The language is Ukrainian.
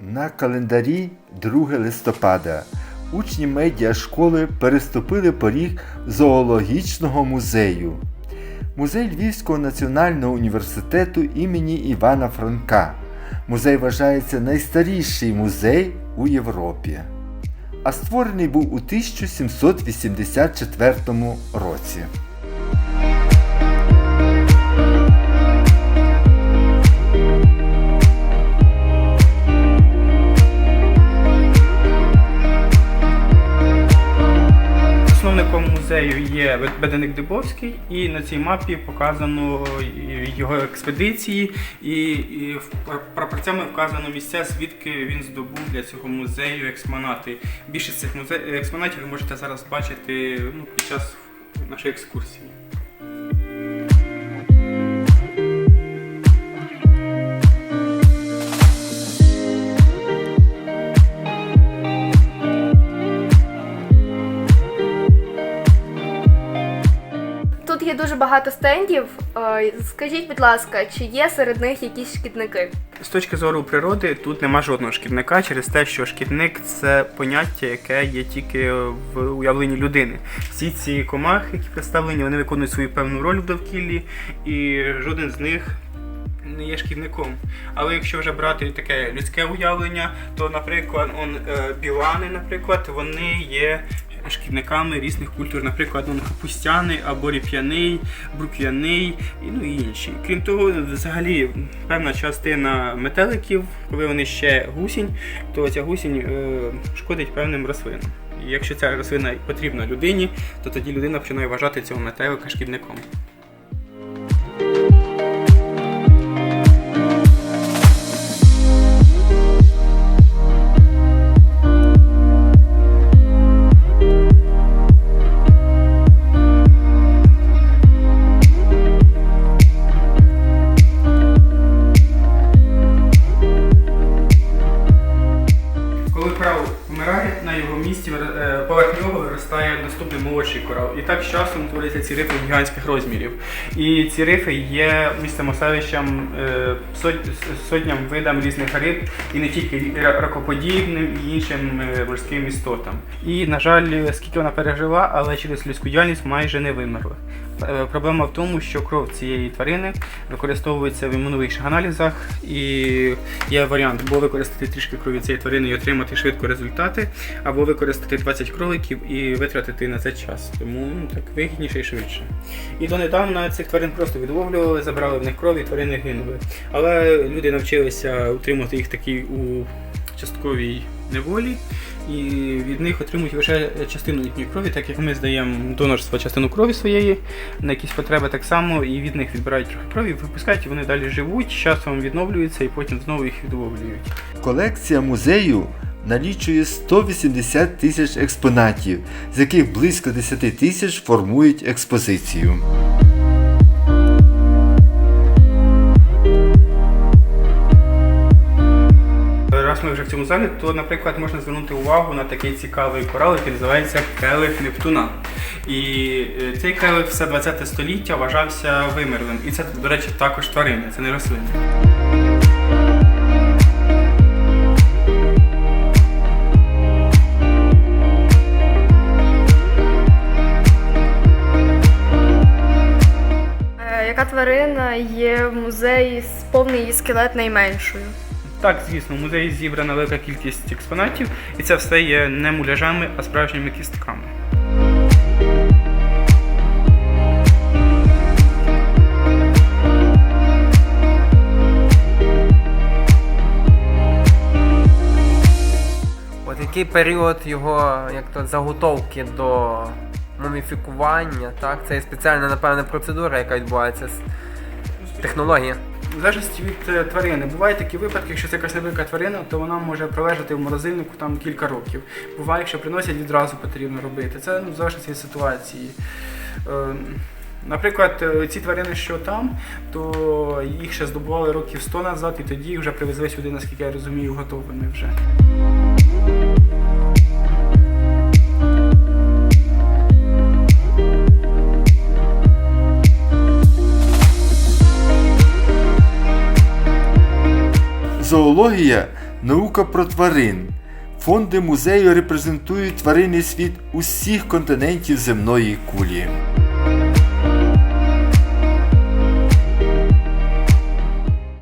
на календарі 2 листопада. Учні медіашколи переступили поріг зоологічного музею. Музей Львівського національного університету імені Івана Франка. Музей вважається найстаріший музей у Європі. А створений був у 1784 році. Музею є Беденик Дибовський, і на цій мапі показано його експедиції, і, і прапорцями вказано місця, звідки він здобув для цього музею експонати. Більшість цих музе- експонатів ви можете зараз бачити ну, під час нашої екскурсії. Є дуже багато стендів. Е, Скажіть, будь ласка, чи є серед них якісь шкідники? З точки зору природи тут нема жодного шкідника через те, що шкідник це поняття, яке є тільки в уявленні людини. Всі ці комахи, які представлені, вони виконують свою певну роль в довкіллі, і жоден з них не є шкідником. Але якщо вже брати таке людське уявлення, то, наприклад, он, е, білани, наприклад, вони є шкідниками різних культур, наприклад, он, капустяний або ріп'яний, брук'яний і ну і інші. Крім того, взагалі певна частина метеликів, коли вони ще гусінь, то ця гусінь е, шкодить певним рослинам. І якщо ця рослина потрібна людині, то тоді людина починає вважати цього метелика шкідником. Наступний молодший корал. І так з часом творяться ці рифи гігантських розмірів. І ці рифи є місцем оселищем е, сотням видам різних риб, і не тільки ракоподібним і іншим е, морським істотам. І, на жаль, скільки вона пережила, але через людську діяльність майже не вимерла. Е, Проблема в тому, що кров цієї тварини використовується в імунових аналізах, і є варіант або використати трішки крові цієї тварини і отримати швидко результати, або використати 20 кроликів і витратити на це час. Тому ну, так вигідніше і швидше. І донедавна цих тварин просто відловлювали, забрали в них кров і тварини гинули. Але люди навчилися утримувати їх такі у частковій неволі. І від них отримують лише частину їхньої крові, так як ми здаємо донорство частину крові своєї на якісь потреби так само, і від них відбирають трохи крові, випускають, і вони далі живуть, з часом відновлюються і потім знову їх відловлюють. Колекція музею налічує 180 тисяч експонатів, з яких близько 10 тисяч формують експозицію. Раз ми вже в цьому залі, то, наприклад, можна звернути увагу на такий цікавий корал, який називається келих Нептуна. І е, цей келих все 20 століття вважався вимерлим. І це, до речі, також тварини, це не рослини. Тварина є в музеї з повний її скелет найменшою? Так, звісно, в музеї зібрана велика кількість експонатів, і це все є не муляжами, а справжніми кістками. От який період його як то заготовки до муміфікування, так? Це є спеціальна, напевне, процедура, яка відбувається з технологія. В залежності від е, тварини. Бувають такі випадки, якщо це якась невелика тварина, то вона може пролежати в морозильнику там кілька років. Буває, якщо приносять, відразу потрібно робити. Це ну, залежить від ситуації. Е, Наприклад, е, ці тварини, що там, то їх ще здобували років 100 назад, і тоді їх вже привезли сюди, наскільки я розумію, готовими вже. Зоологія Наука про тварин. Фонди музею репрезентують тваринний світ усіх континентів земної кулі.